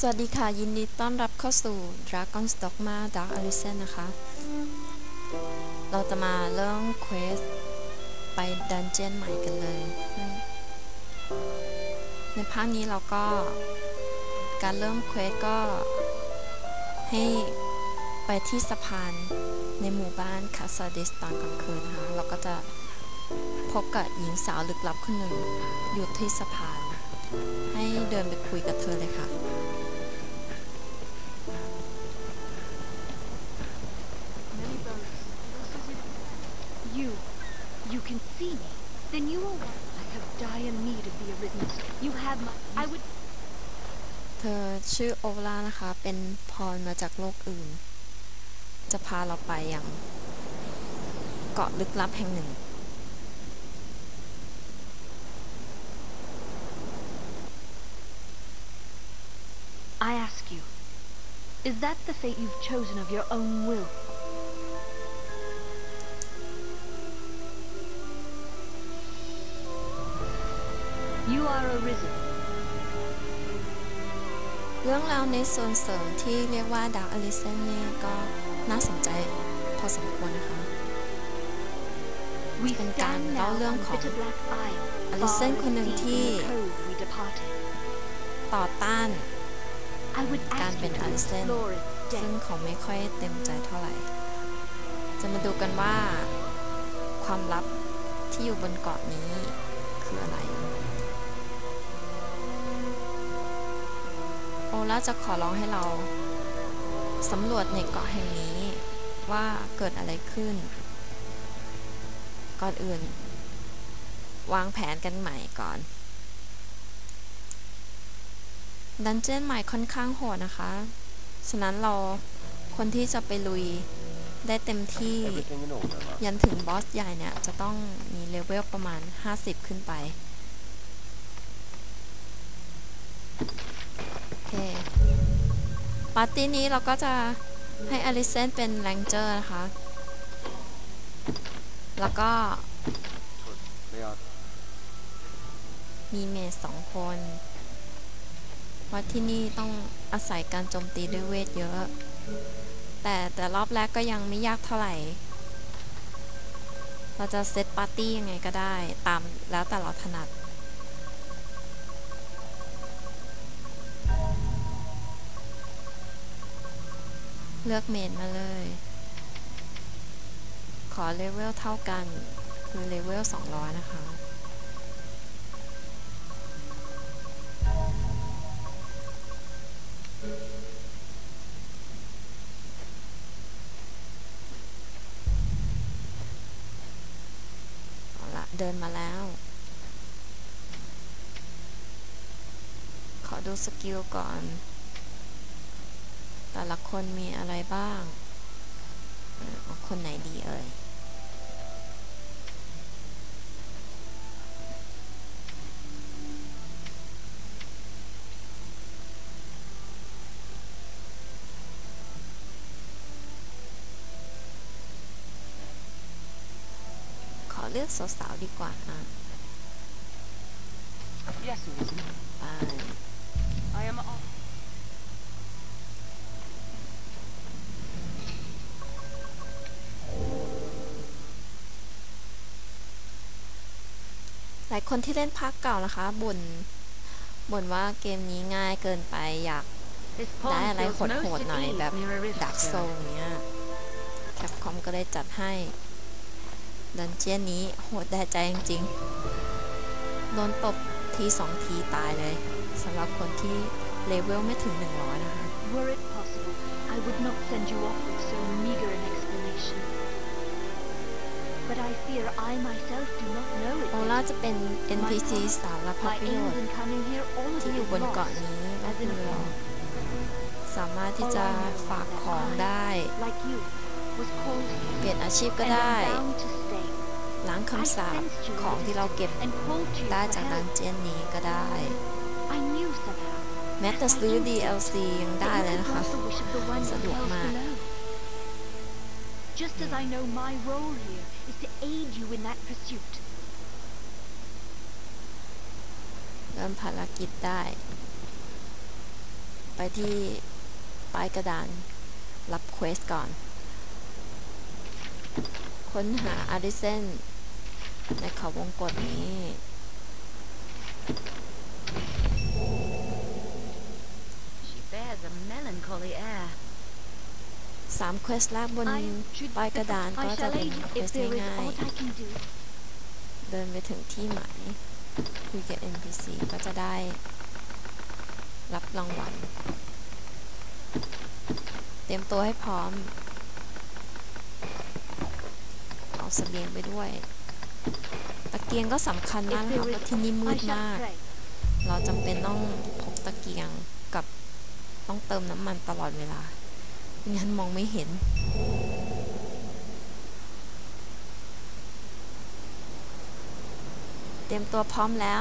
สวัสดีค่ะ ยินดีต้อนรับเข้าสู่ Dragon's Dogma Dark Arisen นะคะ เราจะมาเริ่มเควสไปดันเจียนใหม่กันเลย ในภาคนี้เราก็การเริ่มเควสก็ให้ไปที่สะพานในหมู่บ้านคาซาดิสตอนกลางคืนนะคะ เราก็จะพบกับหญิงสาวลึกลับคนหนึ่งอยู่ที่สะพาน ให้เดินไปคุยกับเธอเลยค่ะ เธอชื่อโอลานะคะ เป็นพรมาจากโลกอื่น จะพาเราไปยังเกาะลึกลับแห่งหนึ่ง I ask you. Is that the fate you've chosen of your own will? You are arisen. เรื่องราวในโซนเสริมที่เรียกว่าดาร์ a อลิเซนเนี่ยก็น่าสนใจพอสมควรนะคะ We เป็นการ stand เล่า now เรื่อง on ของ bitter black isle, อลิเซน far คนหนึ่ง deep ที่ in the cove we departed. ต่อต้าน I would การ ask เป็ you น to อลิเซน explore its ซึ่ง depths. เขาไม่ค่อยเต็มใจเท่าไหร่ จะมาดูกันว่า ความลับที่อยู่บนเกาะนี้คืออะไร ล่าจะขอร้องให้เราสำรวจในเกาะแห่งนี้ว่าเกิดอะไรขึ้น ก่อนอื่น วางแผนกันใหม่ก่อนดันเจียนใหม่ค่อนข้างโหดนะคะ ฉะนั้นเราคนที่จะไปลุยได้เต็มที่ยันถึงบอสใหญ่เนี่ย จะต้องมีเลเวลประมาณ 50 ขึ้นไป ปาร์ตี้นี้เราก็จะให้อลิเซนเป็นแรงเจอร์นะคะ แล้วก็ มีเมจสองคนเพราะที่นี่ต้องอาศัยการโจมตีด้วยเวทเยอะ แต่แต่รอบแรกก็ยังไม่ยากเท่าไหร่ เราจะเซตปาร์ตี้ยังไงก็ได้ตามแล้วแต่เราถนัด เลือกเมนมาเลย ขอเลเวลเท่ากัน คือเลเวล200 นะคะ เอาละเดินมาแล้ว ขอดูสกิลก่อน แต่ละคนมีอะไรบ้างเอ่อเอาคนไหนดีเอ่ยขอเลือกสาวๆดีกว่าอะ Yes, Arisen. ไป หลายคนที่เล่นภาคเก่านะคะบ่นบ่นว่าเกมนี้ง่ายเกินไปอยาก This ได้ pond อะไร feels โห most ด at ๆหน่อย ease แบบ near a rift ดักโซ zone. เนี้ยแคปคอมก็ได้จัดให้ ดันเจียนนี้โหดได้ใจจริงๆ โดนตบทีสองทีตายเลยสำหรับคนที่เลเวลไม่ถึง 100 นะคะ Were it possible, I would not send you off with so meager an explanation. โอล่าจะเป็น NPC สารพัด My ประโยช aims น์ in coming here all ที่อยู่ is บน lost, เกาะนี้ก็ as คื in อ a fog. สามารถที่จะฝากของได้ Like you, was called เปลี่ยนอาชีพก็ and ได้ am bound to stay. ล้างคำสาป I sensed you ของที่เราเก็บ and called to you ได้ for จากดัน help. เจียนนี้ก็ได้ I knew somehow แม้แต่ซื้อ DLC ยังได้ that เลย you นะ could คะ grant the wish of the one who สะดวก dwells มาก below. Just as I know my role here is to aid you in that pursuit. เริ่มภารกิจได้ ไปที่ป้ายกระดาน รับเควสก่อน ค้นหาอาริเซนในเขาวงกตนี้ สามเควสแรกบน I should ป้ายกระดาน I ก็จะ shall เป็น aid เคว if ส there is ง่าย aught I can do. ๆเดินไปถึงที่หมายคุยกับ NPC ก็จะได้รับรางวัล เตรียมตัวให้พร้อม เอาเสบียงไปด้วย ตะเกียงก็สำคัญ If มากนะคะ there เพราะ is ที่นี่มื I ด shall มาก pray. เราจำเป็นต้องพกตะเกียงกับต้องเติมน้ำมันตลอดเวลา ไม่งั้นมองไม่เห็น เตรียมตัวพร้อมแล้ว